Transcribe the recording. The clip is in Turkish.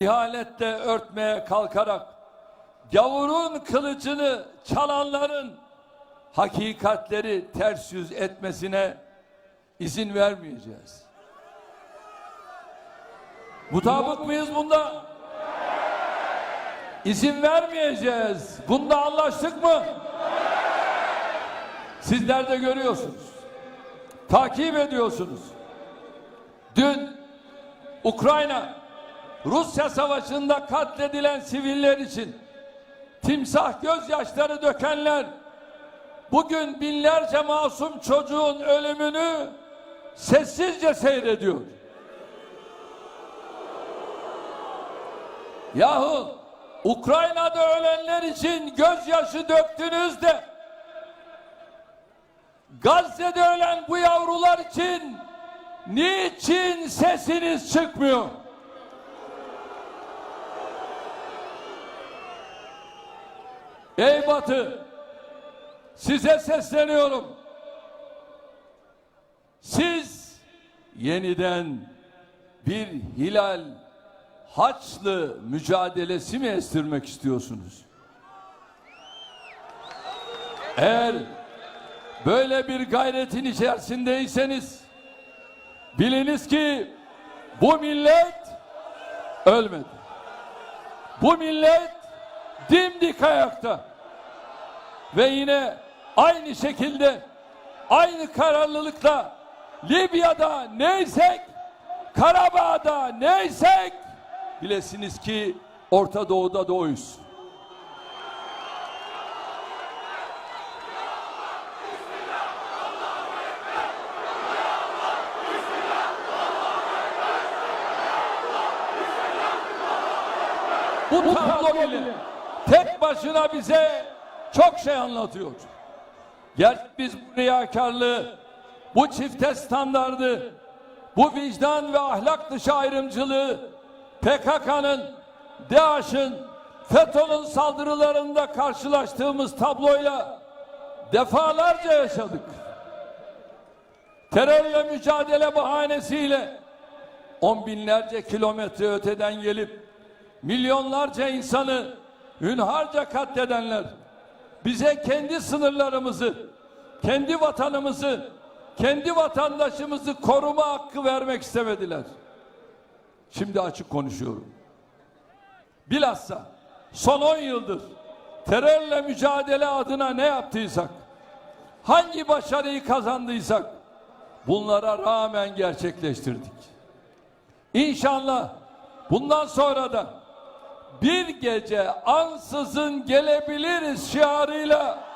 ihanette örtmeye kalkarak gavurun kılıcını çalanların hakikatleri ters yüz etmesine izin vermeyeceğiz. Mutabık mıyız bunda? İzin vermeyeceğiz. Bunda anlaştık mı? Sizler de görüyorsunuz. Takip ediyorsunuz. Dün Ukrayna Rusya savaşında katledilen siviller için timsah gözyaşları dökenler bugün binlerce masum çocuğun ölümünü sessizce seyrediyor. Yahu Ukrayna'da ölenler için gözyaşı döktünüz de Gazze'de ölen bu yavrular için niçin sesiniz çıkmıyor? Ey Batı size sesleniyorum. Siz yeniden bir hilal haçlı mücadelesi mi estirmek istiyorsunuz? Eğer böyle bir gayretin içerisindeyseniz biliniz ki bu millet ölmedi. Bu millet dimdik ayakta. Ve yine aynı şekilde aynı kararlılıkla Libya'da neysek Karabağ'da neysek bilesiniz ki Orta Doğu'da da oyuz. Bu tablo bile tek başına bize çok şey anlatıyor. Gerçi biz bu riyakarlığı, bu çifte standardı, bu vicdan ve ahlak dışı ayrımcılığı PKK'nın, DAEŞ'in, FETÖ'nün saldırılarında karşılaştığımız tabloyla defalarca yaşadık. Terörle mücadele bahanesiyle on binlerce kilometre öteden gelip milyonlarca insanı hünharca katledenler bize kendi sınırlarımızı, kendi vatanımızı, kendi vatandaşımızı koruma hakkı vermek istemediler. Şimdi açık konuşuyorum. Bilhassa son 10 yıldır terörle mücadele adına ne yaptıysak, hangi başarıyı kazandıysak bunlara rağmen gerçekleştirdik. İnşallah bundan sonra da bir gece ansızın gelebiliriz şiarıyla